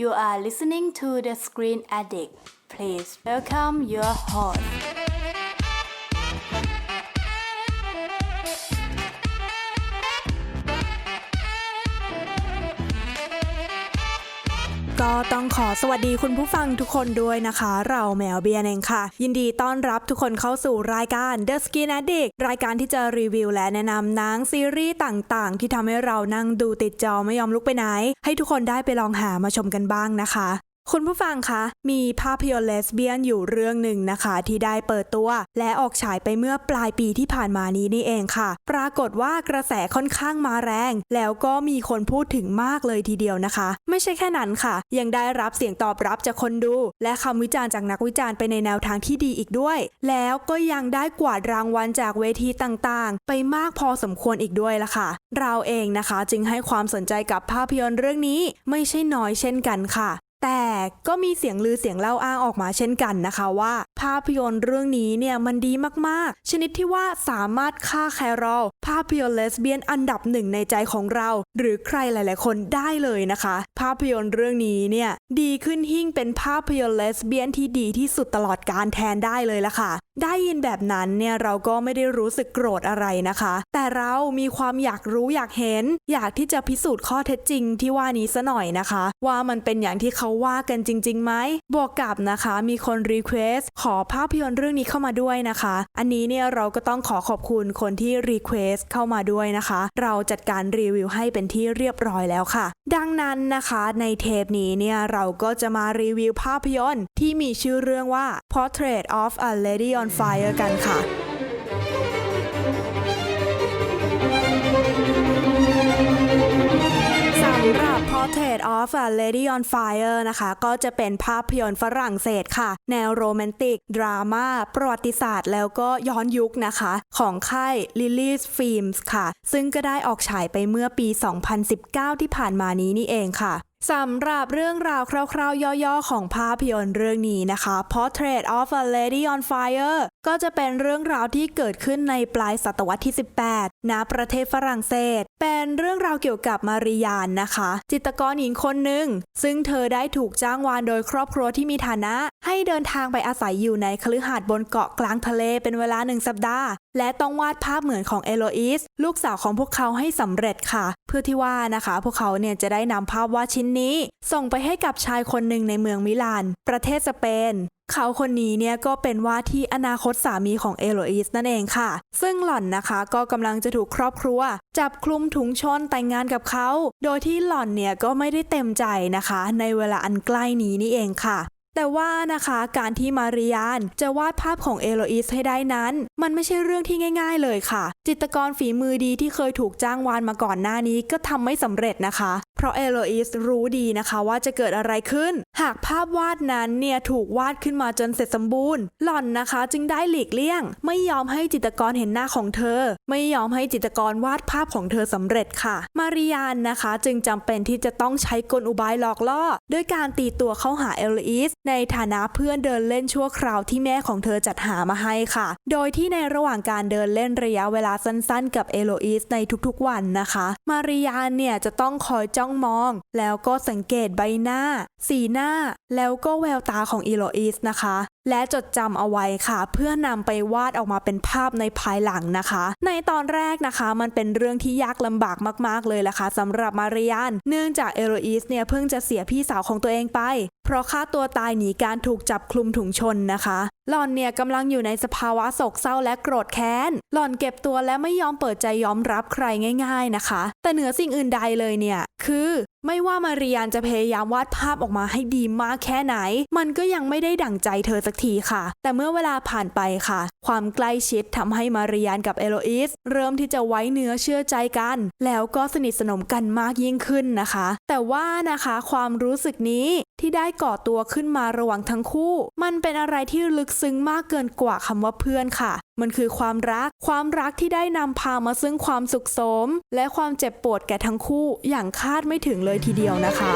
You are listening to The Screen Addict. Please welcome your host. ต้องขอสวัสดีคุณผู้ฟังทุกคนด้วยนะคะ เราแมวเบียนเองค่ะ ยินดีต้อนรับทุกคนเข้าสู่รายการ The Skin Addict รายการที่จะรีวิวและแนะนำหนังซีรีส์ต่างๆ ที่ทำให้เรานั่งดูติดจอไม่ยอมลุกไปไหน ให้ทุกคนได้ไปลองหามาชมกันบ้างนะคะ คุณผู้ฟังคะ มีภาพยนตร์เลสเบี้ยนอยู่เรื่องหนึ่งนะคะ ที่ได้เปิดตัว และออกฉายไปเมื่อปลายปีที่ผ่านมานี้นี่เองค่ะ ปรากฏว่ากระแสค่อนข้างมาแรง แล้วก็มีคนพูดถึงมากเลยทีเดียวนะคะ ไม่ใช่แค่นั้นค่ะ ยังได้รับเสียงตอบรับจากคนดู และคำวิจารณ์จากนักวิจารณ์ไปในแนวทางที่ดีอีกด้วย แล้วก็ยังได้กวาดรางวัลจากเวทีต่างๆ ไปมากพอสมควรอีกด้วยละค่ะ เราเองนะคะจึงให้ความสนใจกับภาพยนตร์เรื่องนี้ไม่ใช่น้อยเช่นกันค่ะ แต่ก็มีเสียงลือเสียงเล่าอ้างออกมาเช่นกันนะคะว่า ภาพยนตร์เรื่องนี้เนี่ยมันดีมากๆ ชนิดที่ว่าสามารถฆ่าแครอลภาพยนตร์เลสเบี้ยนอันดับหนึ่งในใจของเรา หรือใครหลาย ๆ คนได้เลยนะคะ ภาพยนตร์เรื่องนี้เนี่ยดีขึ้นหิ่งเป็นภาพยนตร์เลสเบี้ยนที่ดีที่สุดตลอดการแทนได้เลยละค่ะ ได้ยินแบบนั้นเนี่ยเราก็ไม่ได้รู้สึกโกรธอะไรนะคะ แต่เรามีความอยากรู้อยากเห็น อยากที่จะพิสูจน์ข้อเท็จจริงที่ว่านี้ซะหน่อยนะคะ ว่ามันเป็นอย่างที่เขาว่ากันจริงๆไหมบวกกับนะคะมีคนรีเควสขอภาพยนตร์เรื่องนี้เข้ามาด้วยนะคะ อันนี้เนี่ยเราก็ต้องขอขอบคุณคนที่รีเควสเข้ามาด้วยนะคะ เราจัดการรีวิวให้เป็นที่เรียบร้อยแล้วค่ะ ดังนั้นนะคะในเทปนี้เนี่ยเราก็จะมารีวิวภาพยนตร์ที่มีชื่อเรื่องว่า Portrait of a Lady on Fire กันค่ะสำหรับ Portrait of a Lady on Fire นะคะ ก็จะเป็นภาพยนตร์ฝรั่งเศสค่ะ แนวโรแมนติก ดราม่า ประวัติศาสตร์ แล้วก็ย้อนยุคนะคะ ของค่าย Lily's Films ค่ะ ซึ่งก็ได้ออกฉายไปเมื่อปี 2019 ที่ผ่านมานี้นี่เองค่ะ สำหรับเรื่องราวคร่าวๆ ย่อๆ ของภาพยนตร์เรื่องนี้นะคะ Portrait of a Lady on Fire ก็จะเป็นเรื่องราวที่เกิดขึ้นในปลายศตวรรษที่ 18 ณ ประเทศฝรั่งเศส เป็นเรื่องราวเกี่ยวกับมาริยานนะคะ จิตรกรหญิงคนหนึ่ง ซึ่งเธอได้ถูกจ้างวานโดยครอบครัวที่มีฐานะ ให้เดินทางไปอาศัยอยู่ในคฤหาสน์บนเกาะกลางทะเลเป็นเวลาหนึ่งสัปดาห์และต้องวาดภาพเหมือนของเอโลอิสลูกสาวของพวกเขาให้สำเร็จค่ะ เพื่อที่ว่านะคะ พวกเขาเนี่ยจะได้นำภาพวาดชิ้นนี้ ส่งไปให้กับชายคนหนึ่งในเมืองมิลาน ประเทศสเปนเขาคนนี้เนี่ยก็เป็นว่าที่อนาคตสามีของเอโลอิสนั่นเองค่ะ ซึ่งหล่อนนะคะก็กำลังจะถูกครอบครัว จับคลุมถุงชนแต่งงานกับเขา โดยที่หล่อนเนี่ยก็ไม่ได้เต็มใจนะคะ ในเวลาอันใกล้นี้นี่เองค่ะ แต่ว่านะคะการที่มาริยานจะวาดภาพของเอโลอิสให้ได้นั้น มันไม่ใช่เรื่องที่ง่าย ๆ เลยค่ะ จิตรกรฝีมือดีที่เคยถูกจ้างวานมาก่อนหน้านี้ก็ทำไม่สำเร็จนะคะ เพราะเอโลอิสรู้ดีนะคะว่าจะเกิดอะไรขึ้น หากภาพวาดนั้นเนี่ยถูกวาดขึ้นมาจนเสร็จสมบูรณ์ หล่อนนะคะจึงได้หลีกเลี่ยง ไม่ยอมให้จิตรกรเห็นหน้าของเธอ ไม่ยอมให้จิตรกรวาดภาพของเธอสำเร็จค่ะ มาริยานนะคะจึงจำเป็นที่จะต้องใช้กลอุบายหลอกล่อด้วยการตีตัวเข้าหาเอโลอิสในฐานะเพื่อนเดินเล่นชั่วคราวที่แม่ของเธอจัดหามาให้ค่ะ โดยที่ในระหว่างการเดินเล่นระยะเวลาสั้นๆ กับเอโลอิสในทุกๆวันนะคะ มาริยานเนี่ยจะต้องคอยจ้องมอง แล้วก็สังเกตใบหน้า สีหน้า แล้วก็แววตาของเอโลอิสนะคะ และจดจำเอาไว้ค่ะ เพื่อนำไปวาดออกมาเป็นภาพในภายหลังนะคะ ในตอนแรกนะคะ มันเป็นเรื่องที่ยากลำบากมาก ๆ เลยล่ะค่ะสำหรับมาริยาน เนื่องจากเอโรอีสเนี่ยเพิ่งจะเสียพี่สาวของตัวเองไป เพราะฆ่าตัวตายหนีการถูกจับคลุมถุงชนนะคะหล่อนเนี่ยกำลังอยู่ในสภาวะโศกเศร้าและโกรธแค้น หล่อนเก็บตัวและไม่ยอมเปิดใจยอมรับใครง่าย ๆนะคะ แต่เหนือสิ่งอื่นใดเลยเนี่ย คือ ไม่ว่ามาริยานจะพยายามวาดภาพออกมาให้ดีมากแค่ไหน มันก็ยังไม่ได้ดั่งใจเธอสักทีค่ะ แต่เมื่อเวลาผ่านไปค่ะ ความใกล้ชิดทำให้มาริยานกับเอโลอิสเริ่มที่จะไว้เนื้อเชื่อใจกัน แล้วก็สนิทสนมกันมากยิ่งขึ้นนะคะ แต่ว่านะคะความรู้สึกนี้ ที่ได้ก่อตัวขึ้นมาระหว่างทั้งคู่ มันเป็นอะไรที่ลึกซึ้งมากเกินกว่าคำว่าเพื่อนค่ะ มันคือความรัก ความรักที่ได้นำพามาซึ่งความสุขสม และความเจ็บปวดแก่ทั้งคู่อย่างคาดไม่ถึงเลยทีเดียวนะคะ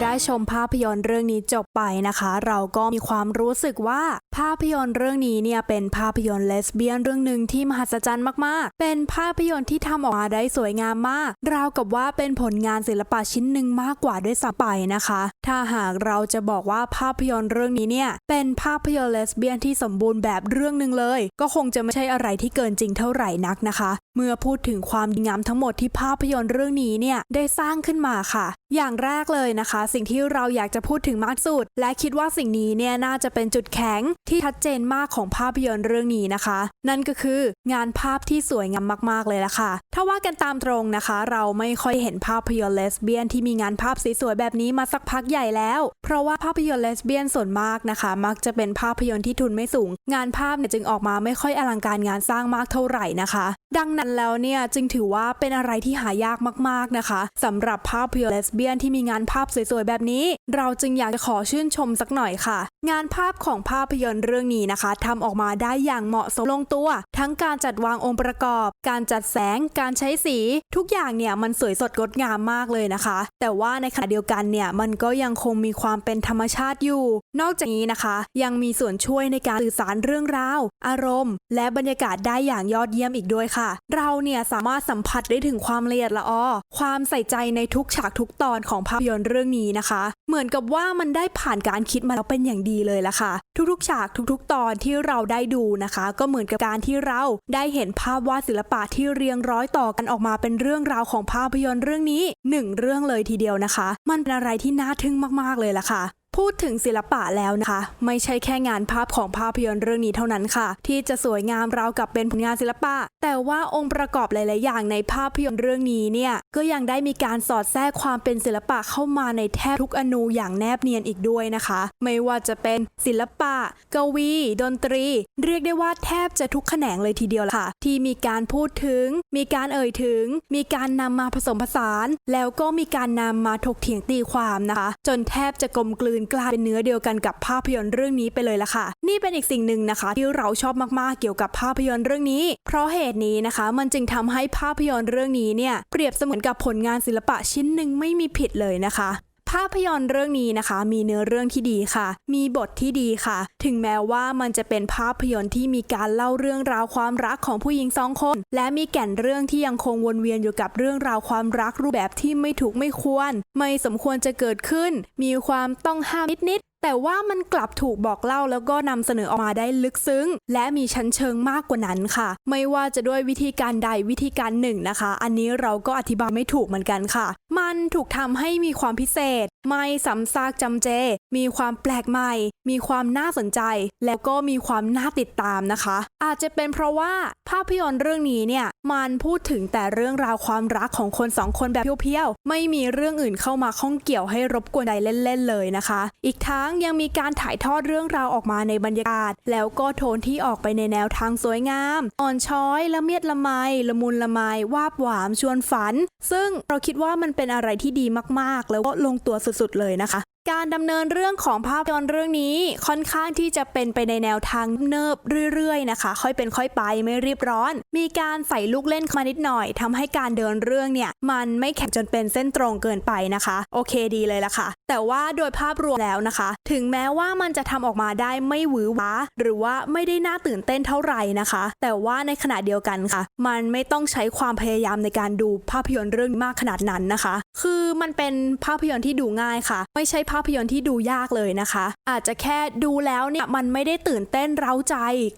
ได้ชมภาพยนตร์เรื่องนี้จบไปนะคะ เราก็มีความรู้สึกว่าภาพยนตร์เรื่องนี้เนี่ยเป็นภาพยนตร์เลสเบี้ยนเรื่องหนึ่งที่มหัศจรรย์มากๆ เป็นภาพยนตร์ที่ทำออกมาได้สวยงามมาก ราวกับว่าเป็นผลงานศิลปะชิ้นหนึ่งมากกว่าด้วยซ้ำไปนะคะ ถ้าหากเราจะบอกว่าภาพยนตร์เรื่องนี้เนี่ย เป็นภาพยนตร์เลสเบี้ยนที่สมบูรณ์แบบเรื่องหนึ่งเลย ก็คงจะไม่ใช่อะไรที่เกินจริงเท่าไหร่นักนะคะ เมื่อพูดถึงความดีงามทั้งหมดที่ภาพยนตร์เรื่องนี้เนี่ยได้สร้างขึ้นมาค่ะ อย่างแรกเลยนะคะ สิ่งที่เราอยากจะพูดถึงมากสุด และคิดว่าสิ่งนี้เนี่ยน่าจะเป็นจุดแข็งที่ชัดเจนมากของภาพยนตร์เรื่องนี้นะคะ นั่นก็คืองานภาพที่สวยงามมากๆเลยละค่ะ ถ้าว่ากันตามตรงนะคะ เราไม่ค่อยเห็นภาพยนตร์เลสเบี้ยนที่มีงานภาพสวยๆแบบนี้มาสักพักใหญ่แล้ว เพราะว่าภาพยนตร์เลสเบี้ยนส่วนมากนะคะ มักจะเป็นภาพยนตร์ที่ทุนไม่สูง งานภาพเนี่ยจึงออกมาไม่ค่อยอลังการงานสร้างมากเท่าไหร่นะคะ ดังนั้นแล้วเนี่ยจึงถือว่าเป็นอะไรที่หายากมากๆนะคะสำหรับภาพยนตร์เลสเบี้ยนที่มีงานภาพสวยๆแบบนี้ เราจึงอยากจะขอชื่นชมสักหน่อยค่ะ งานภาพของภาพยนตร์เรื่องนี้นะคะทำออกมาได้อย่างเหมาะสมลงตัว ทั้งการจัดวางองค์ประกอบ การจัดแสง การใช้สี ทุกอย่างเนี่ยมันสวยสดงดงามมากเลยนะคะ แต่ว่าในขณะเดียวกันเนี่ยมันก็ยังคงมีความเป็นธรรมชาติอยู่ นอกจากนี้นะคะ ยังมีส่วนช่วยในการสื่อสารเรื่องราว อารมณ์ และบรรยากาศได้อย่างยอดเยี่ยมอีกด้วยค่ะ เราเนี่ยสามารถสัมผัสได้ถึงความละเอียดละออความใส่ใจในทุกฉากทุกตอนของภาพยนตร์เรื่องนี้นะคะ เหมือนกับว่ามันได้ผ่านการคิดมาแล้วเป็นอย่างดีเลยละค่ะ ทุกๆ ฉากทุกๆ ตอนที่เราได้ดูนะคะ ก็เหมือนกับการที่เราได้เห็นภาพวาดศิลปะที่เรียงร้อยต่อกันออกมาเป็นเรื่องราวของภาพยนตร์เรื่องนี้หนึ่งเรื่องเลยทีเดียวนะคะ มันเป็นอะไรที่น่าทึ่งมากๆเลยละค่ะ พูดถึงศิลปะแล้วนะคะ ไม่ใช่แค่งานภาพของภาพยนตร์เรื่องนี้เท่านั้นค่ะ ที่จะสวยงามราวกับเป็นผลงานศิลปะ แต่ว่าองค์ประกอบหลาย ๆ อย่างในภาพยนตร์เรื่องนี้เนี่ยก็ยังได้มีการสอดแทรกความเป็นศิลปะเข้ามาในแทบทุกอนูอย่างแนบเนียนอีกด้วยนะคะ ไม่ว่าจะเป็นศิลปะ กวี ดนตรี เรียกได้ว่าแทบจะทุกแขนงเลยทีเดียวละค่ะ ที่มีการพูดถึง มีการเอ่ยถึง มีการนำมาผสมผสาน แล้วก็มีการนำมาถกเถียงตีความนะคะ จนแทบจะกลมกลืนกลายเป็นเนื้อเดียวกันกับภาพยนตร์เรื่องนี้ไปเลยละค่ะ นี่เป็นอีกสิ่งหนึ่งนะคะ ที่เราชอบมากๆเกี่ยวกับภาพยนตร์เรื่องนี้ เพราะเหตุนี้นะคะ มันจึงทำให้ภาพยนตร์เรื่องนี้เนี่ยเปรียบเสมือนกับผลงานศิลปะชิ้นหนึ่งไม่มีผิดเลยนะคะ ภาพยนตร์เรื่องนี้นะคะ มีเนื้อเรื่องที่ดีค่ะ มีบทที่ดีค่ะ ถึงแม้ว่ามันจะเป็นภาพยนตร์ที่มีการเล่าเรื่องราวความรักของผู้หญิงสองคน และมีแก่นเรื่องที่ยังคงวนเวียนอยู่กับเรื่องราวความรักรูปแบบที่ไม่ถูกไม่ควร ไม่สมควรจะเกิดขึ้น มีความต้องห้ามนิดๆแต่ว่ามันกลับถูกบอกเล่าแล้วก็นำเสนอออกมาได้ลึกซึ้ง และมีชั้นเชิงมากกว่านั้นค่ะ ไม่ว่าจะด้วยวิธีการใดวิธีการหนึ่งนะคะ อันนี้เราก็อธิบายไม่ถูกเหมือนกันค่ะ มันถูกทำให้มีความพิเศษ ไม่ซ้ำซากจำเจ มีความแปลกใหม่ มีความน่าสนใจ แล้วก็มีความน่าติดตามนะคะ อาจจะเป็นเพราะว่าภาพยนตร์เรื่องนี้เนี่ยมันพูดถึงแต่เรื่องราวความรักของคนสองคนแบบเพียวๆ ไม่มีเรื่องอื่นเข้ามาข้องเกี่ยวให้รบกวนใดเล่นๆเลยนะคะ อีกทั้งยังมีการถ่ายทอดเรื่องราวออกมาในบรรยากาศ แล้วก็โทนที่ออกไปในแนวทางสวยงาม อ่อนช้อยละเมียดละไมละมุนละไมวาบหวามชวนฝัน ซึ่งเราคิดว่ามันเป็นอะไรที่ดีมากๆ แล้วก็ลงตัวสุดๆเลยนะคะ การดำเนินเรื่องของภาพยนตร์เรื่องนี้ค่อนข้างที่จะเป็นไปในแนวทางเนิบเรื่อยๆนะคะ ค่อยเป็นค่อยไปไม่รีบร้อน มีการใส่ลูกเล่นเข้ามานิดหน่อยทำให้การเดินเรื่องเนี่ย มันไม่แข็งจนเป็นเส้นตรงเกินไปนะคะ โอเคดีเลยละค่ะ แต่ว่าโดยภาพรวมแล้วนะคะ ถึงแม้ว่ามันจะทำออกมาได้ไม่หวือหวาหรือว่าไม่ได้น่าตื่นเต้นเท่าไหร่นะคะ แต่ว่าในขณะเดียวกันค่ะ มันไม่ต้องใช้ความพยายามในการดูภาพยนตร์เรื่องมากขนาดนั้นนะคะ คือมันเป็นภาพยนตร์ที่ดูง่ายค่ะ ไม่ใช่ภาพยนตร์ที่ดูยากเลยนะคะ อาจจะแค่ดูแล้วเนี่ยมันไม่ได้ตื่นเต้นเร้าใจ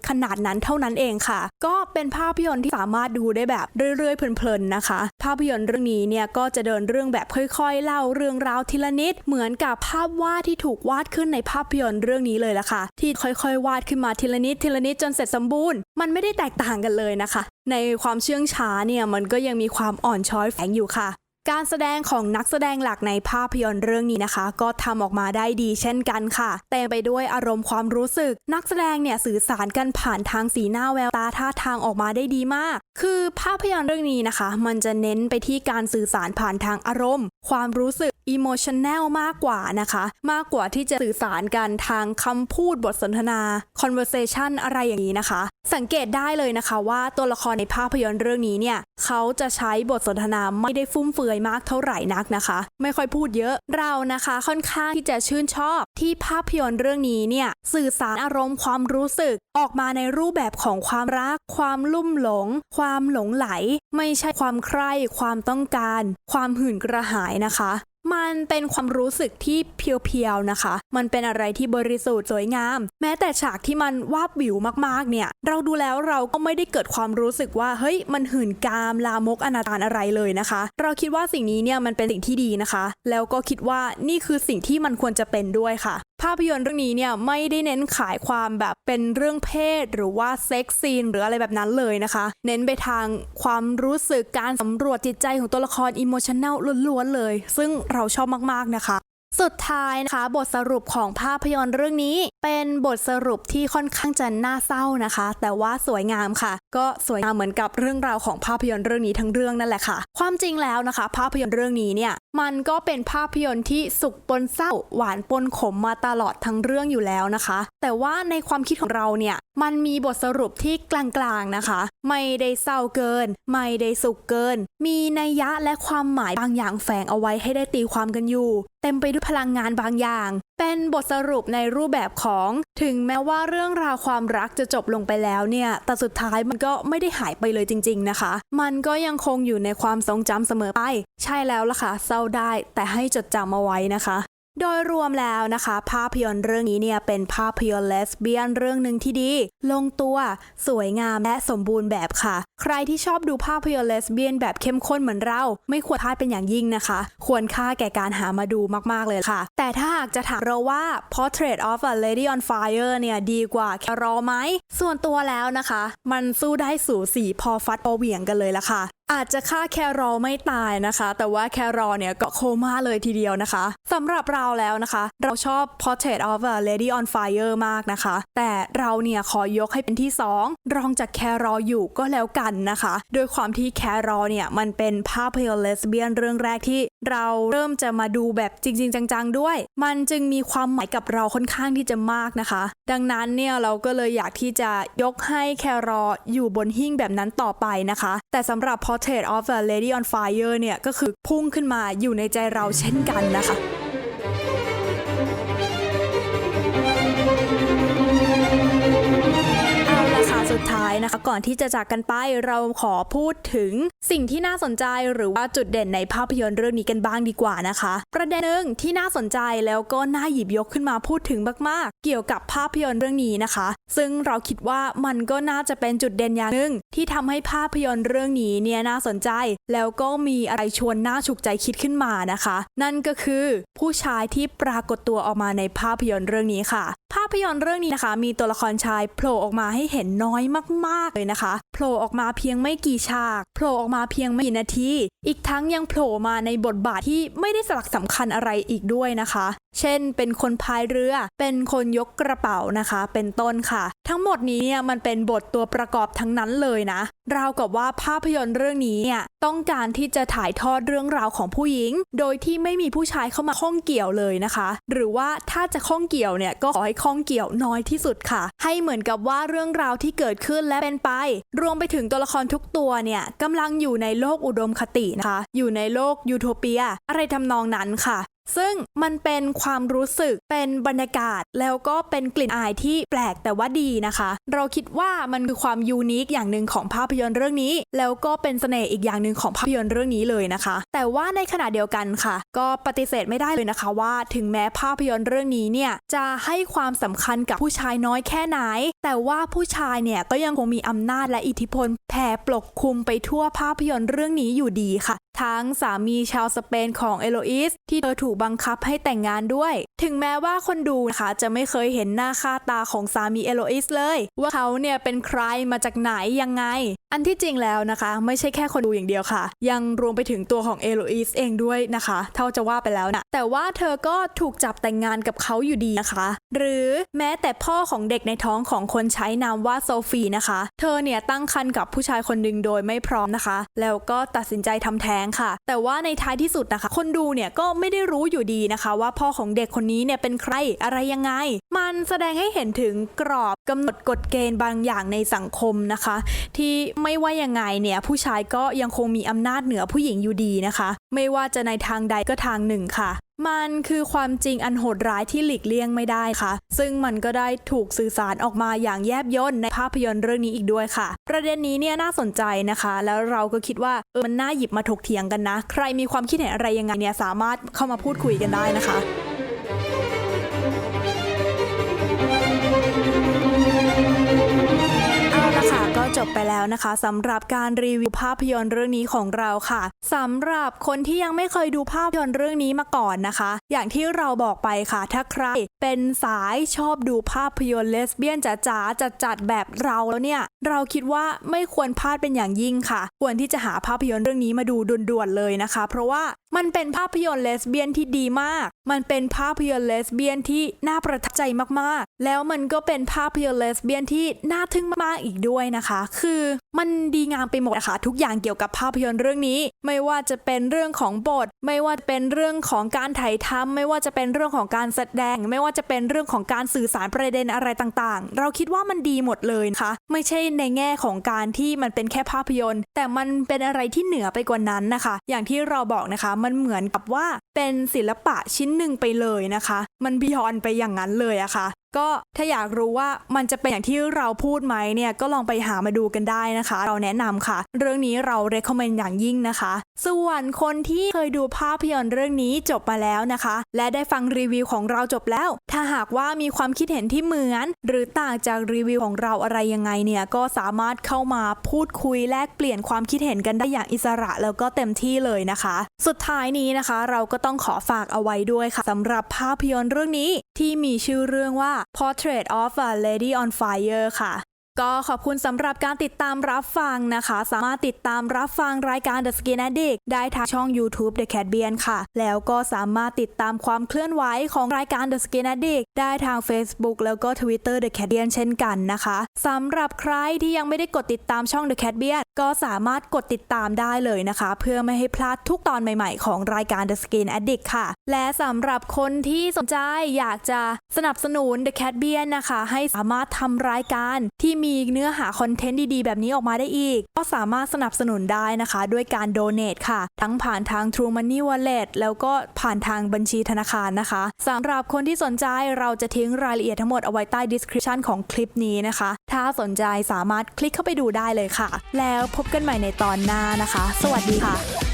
ขนาดนั้นเท่านั้นเองค่ะ ก็เป็นภาพยนตร์ที่สามารถดูได้แบบเรื่อยๆเพลินๆนะคะ ภาพยนตร์เรื่องนี้เนี่ยก็จะเดินเรื่องแบบค่อยๆ เล่าเรื่องราวทีละนิด เหมือนกับภาพวาดที่ถูกวาดขึ้นในภาพยนตร์เรื่องนี้เลยละค่ะ ที่ค่อยๆ วาดขึ้นมาทีละนิดทีละนิดจนเสร็จสมบูรณ์ มันไม่ได้แตกต่างกันเลยนะคะ ในความเชื่องช้าเนี่ยมันก็ยังมีความอ่อนช้อยแฝงอยู่ค่ะ การแสดงของนักแสดงหลักในภาพยนตร์เรื่องนี้นะคะ ก็ทำออกมาได้ดีเช่นกันค่ะ เต็มไปด้วยอารมณ์ความรู้สึก นักแสดงเนี่ยสื่อสารกันผ่านทางสีหน้าแววตาท่าทางออกมาได้ดีมาก คือภาพยนตร์เรื่องนี้นะคะ มันจะเน้นไปที่การสื่อสารผ่านทางอารมณ์ ความรู้สึก emotional มากกว่านะคะ มากกว่าที่จะสื่อสารกันทางคำพูดบทสนทนา conversation อะไรอย่างนี้นะคะ สังเกตได้เลยนะคะว่าตัวละครในภาพยนตร์เรื่องนี้เนี่ยเขาจะใช้บทสนทนาไม่ได้ฟุ่มเฟือยมากเท่าไหร่นักนะคะ ไม่ค่อยพูดเยอะเรานะคะค่อนข้างที่จะชื่นชอบที่ภาพยนตร์เรื่องนี้เนี่ยสื่อสารอารมณ์ความรู้สึก ออกมาในรูปแบบของความรัก ความลุ่มหลง ความหลงไหล ไม่ใช่ความใคร่ความต้องการ ความหื่นกระหายนะคะ มันเป็นความรู้สึกที่เพียวๆนะคะ มันเป็นอะไรที่บริสุทธิ์สวยงาม แม้แต่ฉากที่มันวาบวิวมากๆเนี่ย เราดูแล้วเราก็ไม่ได้เกิดความรู้สึกว่า เฮ้ย มันหื่นกามลามกอนาจารอะไรเลยนะคะ เราคิดว่าสิ่งนี้เนี่ยมันเป็นสิ่งที่ดีนะคะ แล้วก็คิดว่านี่คือสิ่งที่มันควรจะเป็นด้วยค่ะภาพยนตร์เรื่องนี้เนี่ยไม่ได้เน้นขายความแบบเป็นเรื่องเพศ หรือว่าเซ็กซีนหรืออะไรแบบนั้นเลยนะคะ เน้นไปทางความรู้สึกการสำรวจจิตใจของตัวละครอิโมชันแนลล้วนๆเลย ซึ่งเราชอบมากๆนะคะ สุดท้ายนะคะ บทสรุปของภาพยนตร์เรื่องนี้ เป็นบทสรุปที่ค่อนข้างจะน่าเศร้านะคะ แต่ว่าสวยงามค่ะ ก็สวยงามเหมือนกับเรื่องราวของภาพยนตร์เรื่องนี้ทั้งเรื่องนั่นแหละค่ะ ความจริงแล้วนะคะ ภาพยนตร์เรื่องนี้เนี่ยมันก็เป็นภาพยนตร์ที่สุขปนเศร้า หวานปนขมมาตลอดทั้งเรื่องอยู่แล้วนะคะ แต่ว่าในความคิดของเราเนี่ยมันมีบทสรุปที่กลางๆนะคะ ไม่ได้เศร้าเกิน ไม่ได้สุขเกิน มีนัยยะและความหมายบางอย่างแฝงเอาไว้ให้ได้ตีความกันอยู่ เต็มไปด้วยพลังงานบางอย่าง เป็นบทสรุปในรูปแบบของถึงแม้ว่าเรื่องราวความรักจะจบลงไปแล้วเนี่ย แต่สุดท้ายมันก็ไม่ได้หายไปเลยจริง ๆนะคะ มันก็ยังคงอยู่ในความทรงจำเสมอไป ใช่แล้วล่ะค่ะ เศร้าได้แต่ให้จดจำเอาไว้นะคะ โดยรวมแล้วนะคะ ภาพยนตร์เรื่องนี้เนี่ยเป็นภาพยนตร์เลสเบี้ยนเรื่องหนึ่งที่ดี ลงตัวสวยงามและสมบูรณ์แบบค่ะ ใครที่ชอบดูภาพยนตร์เลสเบี้ยนแบบเข้มข้นเหมือนเรา ไม่ควรพลาดเป็นอย่างยิ่งนะคะ ควรค่าแก่การหามาดูมากๆเลยค่ะ แต่ถ้าหากจะถามเราว่า Portrait of a Lady on Fire เนี่ยดีกว่าแครอไหมส่วนตัวแล้วนะคะ มันสู้ได้สูสีพอฟัดพอเหวี่ยงกันเลยละค่ะอาจจะฆ่าแครอลไม่ตายนะคะ แต่ว่าแครอลเนี่ยก็โคม่าเลยทีเดียวนะคะสำหรับเราแล้วนะคะ เราชอบ Portrait of a Lady on Fire มากนะคะ แต่เราเนี่ยขอยกให้เป็นที่ 2 รองจากแครอลอยู่ก็แล้วกันนะคะ โดยความที่แครอลเนี่ยมันเป็นภาพยนตร์เลสเบี้ยนเรื่องแรกที่เราเริ่มจะมาดูแบบจริง ๆ จัง ๆ ด้วย มันจึงมีความหมายกับเราค่อนข้างที่จะมากนะคะ ดังนั้นเนี่ยเราก็เลยอยากที่จะยกให้แครอลอยู่บนหิ้งแบบนั้นต่อไปนะคะ แต่สำหรับ Portrait of a Lady on Fire เนี่ย ก็คือพุ่งขึ้นมาอยู่ในใจเราเช่นกันนะคะ สุดท้ายนะคะ ก่อนที่จะจากกันไปเราขอพูดถึงสิ่งที่น่าสนใจหรือว่าจุดเด่นในภาพยนตร์เรื่องนี้กันบ้างดีกว่านะคะ ประเด็นหนึ่งที่น่าสนใจแล้วก็น่าหยิบยกขึ้นมาพูดถึงมากๆ เกี่ยวกับภาพยนตร์เรื่องนี้นะคะ ซึ่งเราคิดว่ามันก็น่าจะเป็นจุดเด่นอย่างหนึ่งที่ทำให้ภาพยนตร์เรื่องนี้เนี่ยน่าสนใจ แล้วก็มีอะไรชวนน่าฉุกใจคิดขึ้นมานะคะ นั่นก็คือผู้ชายที่ปรากฏตัวออกมาในภาพยนตร์เรื่องนี้ค่ะ ภาพยนตร์เรื่องนี้นะคะ มีตัวละครชายโผล่ออกมาให้เห็นน้อยมาก ๆ เลยนะคะ โผล่ออกมาเพียงไม่กี่ฉาก โผล่ออกมาเพียงไม่กี่นาที อีกทั้งยังโผล่มาในบทบาทที่ไม่ได้สลักสำคัญอะไรอีกด้วยนะคะ เช่น เป็นคนพายเรือ เป็นคนยกกระเป๋านะคะ เป็นต้นค่ะ ทั้งหมดนี้เนี่ยมันเป็นบทตัวประกอบทั้งนั้นเลยนะ ราวกับว่าภาพยนตร์เรื่องนี้เนี่ยต้องการที่จะถ่ายทอดเรื่องราวของผู้หญิง โดยที่ไม่มีผู้ชายเข้ามาข้องเกี่ยวเลยนะคะ หรือว่าถ้าจะข้องเกี่ยวเนี่ยก็ขอให้ข้องเกี่ยวน้อยที่สุดค่ะ ให้เหมือนกับว่าเรื่องราวที่เกิดขึ้นและเป็นไป รวมไปถึงตัวละครทุกตัวเนี่ยกำลังอยู่ในโลกอุดมคตินะคะ อยู่ในโลกยูโทเปีย อะไรทำนองนั้นค่ะ ซึ่งมันเป็นความรู้สึกเป็นบรรยากาศ แล้วก็เป็นกลิ่นอายที่แปลกแต่ว่าดีนะคะ เราคิดว่ามันคือความยูนิคอย่างหนึ่งของภาพยนตร์เรื่องนี้ แล้วก็เป็นเสน่ห์อีกอย่างหนึ่งของภาพยนตร์เรื่องนี้เลยนะคะ แต่ว่าในขณะเดียวกันค่ะ ก็ปฏิเสธไม่ได้เลยนะคะว่า ถึงแม้ภาพยนตร์เรื่องนี้เนี่ยจะให้ความสำคัญกับผู้ชายน้อยแค่ไหน แต่ว่าผู้ชายเนี่ยก็ยังคงมีอำนาจและอิทธิพลแผ่ปกคลุมไปทั่วภาพยนตร์เรื่องนี้อยู่ดีค่ะ ทั้งสามีชาวสเปนของเอโลอิสที่เธอถูกบังคับให้แต่งงานด้วย ถึงแม้ว่าคนดูนะคะจะไม่เคยเห็นหน้าค่าตาของสามีเอโลอิสเลย ว่าเขาเนี่ยเป็นใครมาจากไหนยังไง อันที่จริงแล้วนะคะ ไม่ใช่แค่คนดูอย่างเดียวค่ะ ยังรวมไปถึงตัวของเอโลอิสเองด้วยนะคะ เท่าจะว่าไปแล้วนะแต่ว่าเธอก็ถูกจับแต่งงานกับเขาอยู่ดีนะคะ หรือแม้แต่พ่อของเด็กในท้องของคนใช้นามว่าโซฟีนะคะ เธอเนี่ยตั้งครรภ์กับผู้ชายคนหนึ่งโดยไม่พร้อมนะคะ แล้วก็ตัดสินใจทำแท้งงค่ะ แต่ว่าในท้ายที่สุดนะคะ คนดูเนี่ยก็ไม่ได้รู้อยู่ดีนะคะ ว่าพ่อของเด็กคนนี้เนี่ยเป็นใครอะไรยังไง มันแสดงให้เห็นถึงกรอบกำหนดกฎเกณฑ์บางอย่างในสังคมนะคะ ที่ไม่ว่ายังไงเนี่ยผู้ชายก็ยังคงมีอำนาจเหนือผู้หญิงอยู่ดีนะคะ ไม่ว่าจะในทางใดก็ทางหนึ่งค่ะ มันคือความจริงอันโหดร้ายที่หลีกเลี่ยงไม่ได้ค่ะ ซึ่งมันก็ได้ถูกสื่อสารออกมาอย่างแยบยลในภาพยนตร์เรื่องนี้อีกด้วยค่ะ ประเด็นนี้เนี่ยน่าสนใจนะคะ แล้วเราก็คิดว่าเออมันน่าหยิบมาถกเถียงกันนะ ใครมีความคิดเห็นอะไรยังไงเนี่ยสามารถเข้ามาพูดคุยกันได้นะคะ จบไปแล้วนะคะสำหรับการรีวิวภาพยนตร์เรื่องนี้ของเราค่ะสำหรับคนที่ยังไม่เคยดูภาพยนตร์เรื่องนี้มาก่อนนะคะ อย่างที่เราบอกไปค่ะ ถ้าใครเป็นสายชอบดูภาพยนตร์เลสเบี้ยนจ๋าๆจัดจัดแบบเราแล้วเนี่ย เราคิดว่าไม่ควรพลาดเป็นอย่างยิ่งค่ะ ควรที่จะหาภาพยนตร์เรื่องนี้มาดูด่วนๆเลยนะคะ เพราะว่า มันเป็นภาพยนตร์เลสเบี้ยนที่ดีมาก มันเป็นภาพยนตร์เลสเบี้ยนที่น่าประทับใจมากๆ แล้วมันก็เป็นภาพยนตร์เลสเบี้ยนที่น่าทึ่งมากๆอีกด้วยนะคะ คือมันดีงามไปหมดนะคะทุกอย่างเกี่ยวกับภาพยนตร์เรื่องนี้ ไม่ว่าจะเป็นเรื่องของบท ไม่ว่าจะเป็นเรื่องของการถ่ายทำไม่ว่าจะเป็นเรื่องของการแสดง ไม่ว่าจะเป็นเรื่องของการสื่อสารประเด็นอะไรต่างๆ เราคิดว่ามันดีหมดเลยนะคะ ไม่ใช่ในแง่ของการที่มันเป็นแค่ภาพยนตร์ แต่มันเป็นอะไรที่เหนือไปกว่านั้นนะคะ อย่างที่เราบอกนะคะมันเหมือนกับว่า เป็นศิลปะชิ้นหนึ่งไปเลยนะคะ มันบิยอนไปอย่างนั้นเลยอะค่ะก็ถ้าอยากรู้ว่ามันจะเป็นอย่างที่เราพูดไหมเนี่ยก็ลองไปหามาดูกันได้นะคะ เราแนะนำค่ะ เรื่องนี้เรา recommend อย่างยิ่งนะคะ ส่วนคนที่เคยดูภาพยนตร์เรื่องนี้จบมาแล้วนะคะ และได้ฟังรีวิวของเราจบแล้ว ถ้าหากว่ามีความคิดเห็นที่เหมือน หรือต่างจากรีวิวของเราอะไรยังไงเนี่ยก็สามารถเข้ามาพูดคุยแลกเปลี่ยนความคิดเห็นกันได้อย่างอิสระแล้วก็เต็มที่เลยนะคะ สุดท้ายนี้นะคะ เราก็ต้องขอฝากเอาไว้ด้วยค่ะสำหรับภาพยนตร์เรื่องนี้ที่มีชื่อเรื่องว่า Portrait of a Lady on Fire ค่ะ ก็ขอบคุณสำหรับการติดตามรับฟังนะคะ สามารถติดตามรับฟังรายการ The Skin Addict ได้ทางช่อง YouTube The Cat b i a n ค่ะ แล้วก็สามารถติดตามความเคลื่อนไหวของรายการ The Skin Addict ได้ทาง Facebook แล้วก็ Twitter The Cat b i a n เช่นกันนะคะสำหรับใครที่ยังไม่ได้กดติดตามช่อง The Cat b i a n ก็สามารถกดติดตามได้เลยนะคะ เพื่อไม่ให้พลาดทุกตอนใหม่ๆ ของรายการ The Skin Addict ค่ะ และสำหรับคนที่สนใจอยากจะสนับสนุน The Cat b i a n นะคะ ให้สามารถทำรายการที่มีีเนื้อหาคอนเทนต์ดีๆ แบบนี้ออกมาได้อีก ก็สามารถสนับสนุนได้นะคะ ด้วยการโดเน a ค่ะ ทั้งผ่านทาง True Money Wallet แล้วก็ผ่านทางบัญชีธนาคารนะคะสำหรับคนที่สนใจเราจะทิ้งรายละเอียดทั้งหมดเอาไว้ใต้ description ของคลิปนี้นะคะ ถ้าสนใจสามารถคลิกเข้าไปดูได้เลยค่ะ แล้วพบกันใหม่ในตอนหน้านะคะ สวัสดีค่ะ